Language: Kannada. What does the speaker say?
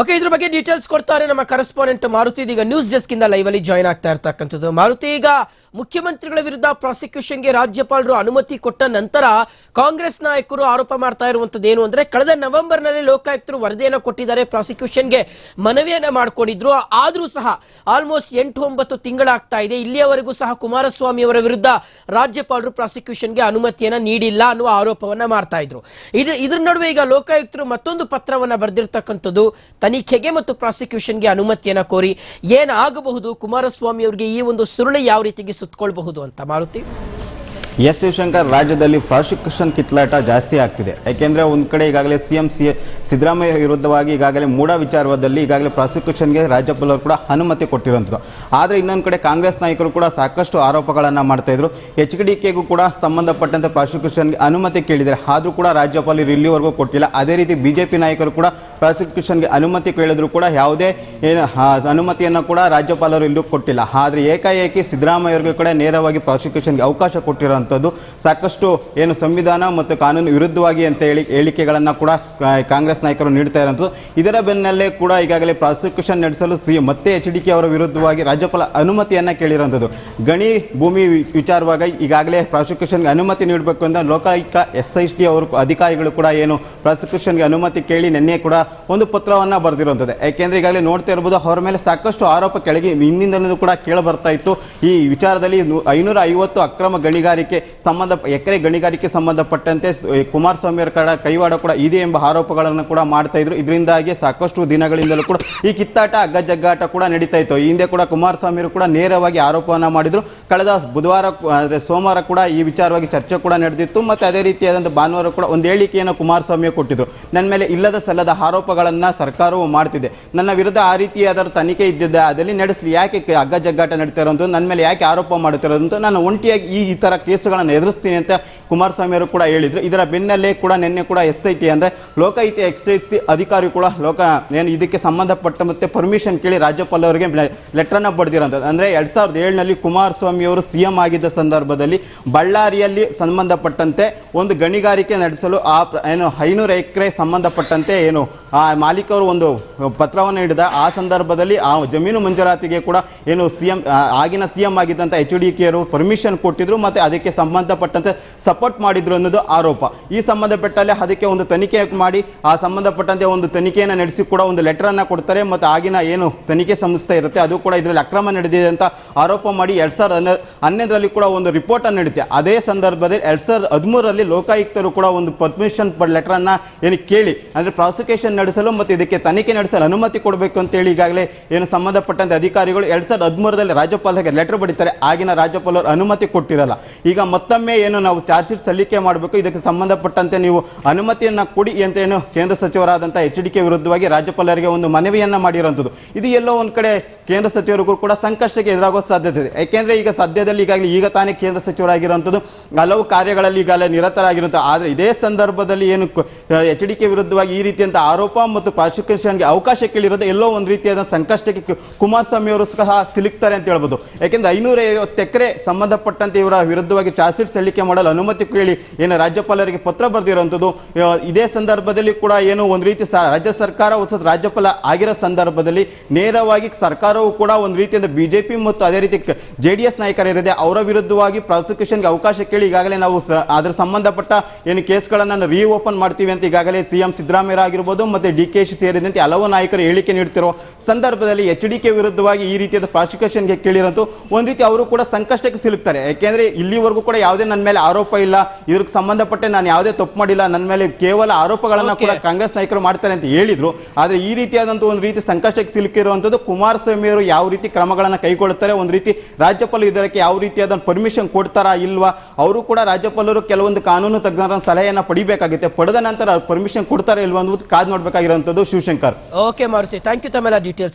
ಓಕೆ ಇದ್ರ ಬಗ್ಗೆ ಡೀಟೇಲ್ಸ್ ಕೊಡ್ತಾರೆ ನಮ್ಮ ಕರೆಸ್ಪಾಂಡೆಂಟ್ ಮಾರುತಿ. ಇದೀಗ ನ್ಯೂಸ್ ಡೆಸ್ಕ್ ಇಂದ ಲೈವ್ ಅಲ್ಲಿ ಜಾಯ್ನ್ ಆಗ್ತಾ ಇರ್ತಕ್ಕಂಥದ್ದು. ಮಾರುತಿ, ಈಗ ಮುಖ್ಯಮಂತ್ರಿಗಳ ವಿರುದ್ಧ ಪ್ರಾಸಿಕ್ಯೂಷನ್ಗೆ ರಾಜ್ಯಪಾಲರು ಅನುಮತಿ ಕೊಟ್ಟ ನಂತರ ಕಾಂಗ್ರೆಸ್ ನಾಯಕರು ಆರೋಪ ಮಾಡ್ತಾ ಇರುವಂತದ್ದು ಏನು ಅಂದ್ರೆ ಕಳೆದ ನವೆಂಬರ್ನಲ್ಲಿ ಲೋಕಾಯುಕ್ತರು ವರದಿಯನ್ನು ಕೊಟ್ಟಿದ್ದಾರೆ, ಪ್ರಾಸಿಕ್ಯೂಷನ್ಗೆ ಮನವಿಯನ್ನ ಮಾಡಿಕೊಂಡಿದ್ರು. ಆದರೂ ಸಹ ಆಲ್ಮೋಸ್ಟ್ ಎಂಟು ಒಂಬತ್ತು ತಿಂಗಳಾಗ್ತಾ ಇದೆ. ಇಲ್ಲಿಯವರೆಗೂ ಸಹ ಕುಮಾರಸ್ವಾಮಿ ಅವರ ವಿರುದ್ಧ ರಾಜ್ಯಪಾಲರು ಪ್ರಾಸಿಕ್ಯೂಷನ್ಗೆ ಅನುಮತಿಯನ್ನ ನೀಡಿಲ್ಲ ಅನ್ನುವ ಆರೋಪವನ್ನ ಮಾಡ್ತಾ ಇದ್ರು, ಇದ್ರ ನಡುವೆ ಈಗ ಲೋಕಾಯುಕ್ತರು ಮತ್ತೊಂದು ಪತ್ರವನ್ನ ಬರೆದಿರ್ತಕ್ಕಂಥದ್ದು, ತನಿಖೆಗೆ ಮತ್ತು ಪ್ರಾಸಿಕ್ಯೂಷನ್ಗೆ ಅನುಮತಿಯನ್ನ ಕೋರಿ ಏನಾಗಬಹುದು, ಕುಮಾರಸ್ವಾಮಿ ಅವರಿಗೆ ಈ ಒಂದು ಸುರುಳಿ ಯಾವ ರೀತಿಗೆ ಸುತ್ತಕೊಳ್ಬಹುದು ಅಂತ ಮಾರುತಿ ಎಸ್ ಶಿವಶಂಕರ್ ರಾಜ್ಯದಲ್ಲಿ ಪ್ರಾಸಿಕ್ಯೂಷನ್ ಕಿತ್ಲಾಟ ಜಾಸ್ತಿ ಆಗ್ತಿದೆ. ಯಾಕೆಂದ್ರೆ ಒಂದು ಕಡೆ ಈಗಾಗಲೇ ಸಿ ಎಂ ಸಿ ಸಿದ್ದರಾಮಯ್ಯ ವಿರುದ್ಧವಾಗಿ ಈಗಾಗಲೇ ಮೂಡ ವಿಚಾರದಲ್ಲಿ ಈಗಾಗಲೇ ಪ್ರಾಸಿಕ್ಯೂಷನ್ಗೆ ರಾಜ್ಯಪಾಲರು ಕೂಡ ಅನುಮತಿ ಕೊಟ್ಟಿರುವಂಥದ್ದು. ಆದರೆ ಇನ್ನೊಂದು ಕಡೆ ಕಾಂಗ್ರೆಸ್ ನಾಯಕರು ಕೂಡ ಸಾಕಷ್ಟು ಆರೋಪಗಳನ್ನು ಮಾಡ್ತಾ ಇದ್ರು. ಎಚ್ ಡಿ ಕೆಗೂ ಕೂಡ ಸಂಬಂಧಪಟ್ಟಂತೆ ಪ್ರಾಸಿಕ್ಯೂಷನ್ಗೆ ಅನುಮತಿ ಕೇಳಿದರೆ ಆದರೂ ಕೂಡ ರಾಜ್ಯಪಾಲರು ಇಲ್ಲಿವರೆಗೂ ಕೊಟ್ಟಿಲ್ಲ. ಅದೇ ರೀತಿ ಬಿ ಜೆ ಪಿ ನಾಯಕರು ಕೂಡ ಪ್ರಾಸಿಕ್ಯೂಷನ್ಗೆ ಅನುಮತಿ ಕೇಳಿದ್ರು ಕೂಡ ಯಾವುದೇ ಏನು ಅನುಮತಿಯನ್ನು ಕೂಡ ರಾಜ್ಯಪಾಲರು ಇಲ್ಲೂ ಕೊಟ್ಟಿಲ್ಲ. ಆದರೆ ಏಕಾಏಕಿ ಸಿದ್ದರಾಮಯ್ಯವ್ರಿಗೆ ಕೂಡ ನೇರವಾಗಿ ಪ್ರಾಸಿಕ್ಯೂಷನ್ಗೆ ಅವಕಾಶ ಕೊಟ್ಟಿರುವಂಥದ್ದು ಸಾಕಷ್ಟು ಏನು ಸಂವಿಧಾನ ಮತ್ತು ಕಾನೂನು ವಿರುದ್ಧವಾಗಿ ಅಂತ ಹೇಳಿ ಹೇಳಿಕೆಗಳನ್ನು ಕೂಡ ಕಾಂಗ್ರೆಸ್ ನಾಯಕರು ನೀಡ್ತಾ ಇರುವಂಥದ್ದು ಇದರ ಬೆನ್ನಲ್ಲೇ ಕೂಡ ಈಗಾಗಲೇ ಪ್ರಾಸಿಕ್ಯೂಷನ್ ನಡೆಸಲು ಸಿ ಮತ್ತೆ ಎಚ್ ಡಿ ಕೆ ಅವರ ವಿರುದ್ಧವಾಗಿ ರಾಜ್ಯಪಾಲ ಅನುಮತಿಯನ್ನು ಕೇಳಿರುವಂಥದ್ದು ಗಣಿ ಭೂಮಿ ವಿಚಾರವಾಗಿ ಈಗಾಗಲೇ ಪ್ರಾಸಿಕ್ಯೂಷನ್ಗೆ ಅನುಮತಿ ನೀಡಬೇಕು ಅಂತ ಲೋಕಾಯುಕ್ತ ಎಸ್ ಐ ಟಿ ಅವರು ಅಧಿಕಾರಿಗಳು ಕೂಡ ಏನು ಪ್ರಾಸಿಕ್ಯೂಷನ್ಗೆ ಅನುಮತಿ ಕೇಳಿ ನಿನ್ನೆ ಕೂಡ ಒಂದು ಪತ್ರವನ್ನು ಬರೆದಿರುವಂಥದ್ದು ಯಾಕೆಂದರೆ ಈಗಾಗಲೇ ನೋಡ್ತಾ ಇರ್ಬೋದು, ಅವರ ಮೇಲೆ ಸಾಕಷ್ಟು ಆರೋಪ ಕೆಳಗೆ ಹಿಂದಿಂದಲೂ ಕೂಡ ಕೇಳಿ ಬರ್ತಾ ಇತ್ತು. ಈ ವಿಚಾರದಲ್ಲಿ ಐನೂರ ಐವತ್ತು ಅಕ್ರಮ ಗಣಿಗಾರಿಕೆ ಸಂಬಂಧ ಎಕರೆ ಗಣಿಗಾರಿಕೆ ಸಂಬಂಧಪಟ್ಟಂತೆ ಕುಮಾರಸ್ವಾಮಿಯವರ ಕಡೆ ಕೈವಾಡ ಕೂಡ ಇದೆ ಎಂಬ ಆರೋಪಗಳನ್ನು ಕೂಡ ಮಾಡ್ತಾ ಇದ್ರು. ಇದರಿಂದಾಗಿ ಸಾಕಷ್ಟು ದಿನಗಳಿಂದಲೂ ಕೂಡ ಈ ಕಿತ್ತಾಟ, ಅಗ್ಗಜಗ್ಗಾಟ ಕೂಡ ನಡೀತಾ ಇತ್ತು. ಈ ಹಿಂದೆ ಕೂಡ ಕುಮಾರಸ್ವಾಮಿಯವರು ಕೂಡ ನೇರವಾಗಿ ಆರೋಪವನ್ನು ಮಾಡಿದ್ರು. ಕಳೆದ ಬುಧವಾರ ಅಂದರೆ ಸೋಮವಾರ ಕೂಡ ಈ ವಿಚಾರವಾಗಿ ಚರ್ಚೆ ಕೂಡ ನಡೆದಿತ್ತು. ಮತ್ತು ಅದೇ ರೀತಿಯಾದಂಥ ಭಾನುವಾರ ಕೂಡ ಒಂದು ಹೇಳಿಕೆಯನ್ನು ಕುಮಾರಸ್ವಾಮಿ ಕೊಟ್ಟಿದ್ರು. ನನ್ನ ಮೇಲೆ ಇಲ್ಲದ ಸಲ್ಲದ ಆರೋಪಗಳನ್ನು ಸರ್ಕಾರವು ಮಾಡ್ತಿದೆ. ನನ್ನ ವಿರುದ್ಧ ಆ ರೀತಿಯಾದ ತನಿಖೆ ಇದ್ದಿದ್ದ ಅದರಲ್ಲಿ ನಡೆಸಲಿ. ಯಾಕೆ ಅಗ್ಗಜಗ್ಗಾಟ ನಡೀತಾ ಇರೋದು? ನನ್ನ ಮೇಲೆ ಯಾಕೆ ಆರೋಪ ಮಾಡುತ್ತಿರೋದು ಅಂತ ನಾನು ಒಂಟಿಯಾಗಿ ಈ ಥರ ಕೇಸುಗಳನ್ನು ಎದುರಿಸ್ತೀನಿ ಅಂತ ಕುಮಾರಸ್ವಾಮಿ ಅವರು ಕೂಡ ಹೇಳಿದ್ರು. ಇದರ ಬೆನ್ನಲ್ಲೇ ಕೂಡ ನಿನ್ನೆ ಕೂಡ ಎಸ್ ಐ ಟಿ ಅಂದರೆ ಲೋಕಾಯುಕ್ತ ಎಕ್ಸೈಸ್ ಅಧಿಕಾರಿ ಕೂಡ ಲೋಕ ಏನು ಇದಕ್ಕೆ ಸಂಬಂಧಪಟ್ಟ ಮತ್ತೆ ಪರ್ಮಿಷನ್ ಕೇಳಿ ರಾಜ್ಯಪಾಲ ಅವರಿಗೆ ಲೆಟ್ರನ್ನು ಬರೆದಿರೋಂಥದ್ದು ಅಂದರೆ ಎರಡು ಸಾವಿರದ ಏಳನಲ್ಲಿ ಕುಮಾರಸ್ವಾಮಿ ಅವರು ಸಿ ಎಂ ಆಗಿದ್ದ ಸಂದರ್ಭದಲ್ಲಿ ಬಳ್ಳಾರಿಯಲ್ಲಿ ಸಂಬಂಧಪಟ್ಟಂತೆ ಒಂದು ಗಣಿಗಾರಿಕೆ ನಡೆಸಲು ಆ ಏನು ಐನೂರು ಎಕರೆ ಸಂಬಂಧಪಟ್ಟಂತೆ ಏನು ಆ ಮಾಲೀಕರು ಒಂದು ಪತ್ರವನ್ನು ನೀಡಿದ ಆ ಸಂದರ್ಭದಲ್ಲಿ ಆ ಜಮೀನು ಮಂಜೂರಾತಿಗೆ ಕೂಡ ಏನು ಸಿ ಎಂ ಆಗಿನ ಸಿ ಎಂ ಆಗಿದ್ದಂಥ ಎಚ್ ಡಿ ಕೆ ಅವರು ಪರ್ಮಿಷನ್ ಕೊಟ್ಟಿದ್ರು ಮತ್ತು ಅದಕ್ಕೆ ಸಂಬಂಧಪಟ್ಟಂತೆ ಸಪೋರ್ಟ್ ಮಾಡಿದ್ರು ಅನ್ನೋದು ಆರೋಪ. ಈ ಸಂಬಂಧಪಟ್ಟಲ್ಲಿ ಅದಕ್ಕೆ ಒಂದು ತನಿಖೆ ಮಾಡಿ, ಆ ಸಂಬಂಧಪಟ್ಟಂತೆ ಒಂದು ತನಿಖೆಯನ್ನು ನಡೆಸಿ ಕೂಡ ಒಂದು ಲೆಟರನ್ನು ಕೊಡ್ತಾರೆ. ಮತ್ತು ಆಗಿನ ಏನು ತನಿಖೆ ಸಂಸ್ಥೆ ಇರುತ್ತೆ, ಅದು ಕೂಡ ಇದರಲ್ಲಿ ಅಕ್ರಮ ನಡೆದಿದೆ ಅಂತ ಆರೋಪ ಮಾಡಿ ಎರಡು ಸಾವಿರದ ಹನ್ನೆರಡು ಕೂಡ ಒಂದು ರಿಪೋರ್ಟನ್ನು ನೀಡುತ್ತೆ ಅದೇ ಸಂದರ್ಭದಲ್ಲಿ ಎರಡು ಸಾವಿರದ ಹದಿಮೂರರಲ್ಲಿ ಲೋಕಾಯುಕ್ತರು ಕೂಡ ಒಂದು ಪರ್ಮಿಷನ್ ಲೆಟರನ್ನು ಏನು ಕೇಳಿ, ಅಂದರೆ ಪ್ರಾಸಿಕ್ಯೂಷನ್ ನಡೆಸಲು ಮತ್ತು ಇದಕ್ಕೆ ತನಿಖೆ ನಡೆಸಲು ಅನುಮತಿ ಕೊಡಬೇಕು ಅಂತೇಳಿ ಈಗಾಗಲೇ ಏನು ಸಂಬಂಧಪಟ್ಟಂತೆ ಅಧಿಕಾರಿಗಳು ಎರಡು ಸಾವಿರದ ಹದಿಮೂರರಲ್ಲಿ ರಾಜ್ಯಪಾಲರಿಗೆ ಲೆಟರ್ ಬಡಿತಾರೆ ಆಗಿನ ರಾಜ್ಯಪಾಲರು ಅನುಮತಿ ಕೊಟ್ಟಿರಲ್ಲ. ಈಗ ಮತ್ತೊಮ್ಮೆ ಏನು ನಾವು ಚಾರ್ಜ್ ಶೀಟ್ ಸಲ್ಲಿಕೆ ಮಾಡಬೇಕು, ಇದಕ್ಕೆ ಸಂಬಂಧಪಟ್ಟಂತೆ ನೀವು ಅನುಮತಿಯನ್ನು ಕೊಡಿ ಅಂತ ಏನು ಕೇಂದ್ರ ಸಚಿವರಾದಂಥ ಎಚ್ ಡಿ ಕೆ ವಿರುದ್ಧವಾಗಿ ರಾಜ್ಯಪಾಲರಿಗೆ ಒಂದು ಮನವಿಯನ್ನು ಮಾಡಿರುವಂಥದ್ದು ಇದು ಎಲ್ಲೋ ಒಂದು ಕಡೆ ಕೇಂದ್ರ ಸಚಿವರಿಗೂ ಕೂಡ ಸಂಕಷ್ಟಕ್ಕೆ ಎದುರಾಗುವ ಸಾಧ್ಯತೆ ಇದೆ. ಯಾಕೆಂದರೆ ಈಗ ಸದ್ಯದಲ್ಲಿ ಈಗಾಗಲೇ ಈಗ ತಾನೇ ಕೇಂದ್ರ ಸಚಿವರಾಗಿರುವಂಥದ್ದು ಹಲವು ಕಾರ್ಯಗಳಲ್ಲಿ ಈಗಾಗಲೇ ನಿರತರಾಗಿರುವಂಥ ಆದರೆ ಇದೇ ಸಂದರ್ಭದಲ್ಲಿ ಏನು ಎಚ್ ಡಿ ಕೆ ವಿರುದ್ಧವಾಗಿ ಈ ರೀತಿಯಂಥ ಆರೋಪ ಮತ್ತು ಪ್ರಾಸಿಕ್ಯೂಷನ್ಗೆ ಅವಕಾಶ ಕೇಳಿರೋದು ಎಲ್ಲೋ ಒಂದು ರೀತಿಯಾದ ಸಂಕಷ್ಟಕ್ಕೆ ಕುಮಾರಸ್ವಾಮಿ ಅವರು ಸಹ ಸಿಲುಕ್ತಾರೆ ಅಂತ ಹೇಳ್ಬೋದು. ಯಾಕೆಂದ್ರೆ ಐನೂರ ಐವತ್ತು ಎಕರೆ ಸಂಬಂಧಪಟ್ಟಂತೆ ಇವರ ವಿರುದ್ಧವಾಗಿ ಚಾರ್ಜ್ ಶೀಟ್ ಸಲ್ಲಿಕೆ ಮಾಡಲು ಅನುಮತಿ ಕೇಳಿ ಏನು ರಾಜ್ಯಪಾಲರಿಗೆ ಪತ್ರ ಬರೆದಿರುವಂಥದ್ದು ಇದೇ ಸಂದರ್ಭದಲ್ಲಿ ಕೂಡ ಏನು ಒಂದು ರೀತಿ ರಾಜ್ಯ ಸರ್ಕಾರ ಹೊಸ ರಾಜ್ಯಪಾಲ ಆಗಿರೋ ಸಂದರ್ಭದಲ್ಲಿ ನೇರವಾಗಿ ಸರ್ಕಾರವು ಕೂಡ ಒಂದು ರೀತಿಯಿಂದ ಬಿ ಜೆ ಪಿ ಮತ್ತು ಅದೇ ರೀತಿ ಜೆ ಡಿ ಎಸ್ ನಾಯಕರಿದೆ ಅವರ ವಿರುದ್ಧವಾಗಿ ಪ್ರಾಸಿಕ್ಯೂಷನ್ಗೆ ಅವಕಾಶ ಕೇಳಿ ಈಗಾಗಲೇ ನಾವು ಅದರ ಸಂಬಂಧಪಟ್ಟ ಏನು ಕೇಸ್ಗಳನ್ನು ರೀಓಪನ್ ಮಾಡ್ತೀವಿ ಅಂತ ಈಗಾಗಲೇ ಸಿ ಎಂ ಸಿದ್ದರಾಮಯ್ಯ ಆಗಿರ್ಬೋದು ಮತ್ತು ಡಿ ಕೆ ಶಿ ಸೇರಿದಂತೆ ಹಲವು ನಾಯಕರು ಹೇಳಿಕೆ ನೀಡ್ತಿರೋ ಸಂದರ್ಭದಲ್ಲಿ ಎಚ್ ಡಿ ಕೆ ವಿರುದ್ಧವಾಗಿ ಈ ರೀತಿಯಾದ ಪ್ರಾಸಿಕ್ಯೂಷನ್ಗೆ ಕೇಳಿರೋದು ಒಂದು ರೀತಿ ಅವರು ಕೂಡ ಸಂಕಷ್ಟಕ್ಕೆ ಸಿಲುಕ್ತಾರೆ. ಯಾಕೆಂದರೆ ಇಲ್ಲಿವರೆಗೂ ಕೂಡ ಯಾವುದೇ ನನ್ನ ಮೇಲೆ ಆರೋಪ ಇಲ್ಲ. ಇದಕ್ಕೆ ಸಂಬಂಧಪಟ್ಟೆ ನಾನು ಯಾವುದೇ ತಪ್ಪು ಮಾಡಿಲ್ಲ. ನನ್ನ ಮೇಲೆ ಕೇವಲ ಆರೋಪಗಳನ್ನು ಕೂಡ ಕಾಂಗ್ರೆಸ್ ನಾಯಕರು ಮಾಡ್ತಾರೆ ಅಂತ ಹೇಳಿದ್ರು. ಆದರೆ ಈ ರೀತಿಯಾದಂಥ ಒಂದು ರೀತಿ ಸಂಕಷ್ಟಕ್ಕೆ ಸಿಲುಕಿರುವಂಥದ್ದು ಕುಮಾರಸ್ವಾಮಿ ಅವರು ಯಾವ ರೀತಿ ಕ್ರಮಗಳನ್ನು ಕೈಗೊಳ್ಳುತ್ತಾರೆ ಒಂದು ರೀತಿ ರಾಜ್ಯಪಾಲ ಇದಕ್ಕೆ ಯಾವ ರೀತಿಯಾದ ಪರ್ಮಿಷನ್ ಕೊಡ್ತಾರಾ ಇಲ್ವಾ? ಅವರು ಕೂಡ ರಾಜ್ಯಪಾಲರು ಕೆಲವೊಂದು ಕಾನೂನು ತಜ್ಞರ ಸಲಹೆಯನ್ನು ಪಡಿಬೇಕಾಗುತ್ತೆ. ಪಡೆದ ನಂತರ ಪರ್ಮಿಷನ್ ಕೊಡ್ತಾರೆ ಇಲ್ವಾ ಅನ್ನೋದು ಕಾದು ನೋಡಬೇಕಾಗಿರುವಂಥದ್ದು Shivashankar. Okay Maruti. Thank you ತಮ್ಮೆಲ್ಲ ಡೀಟೇಲ್ಸ್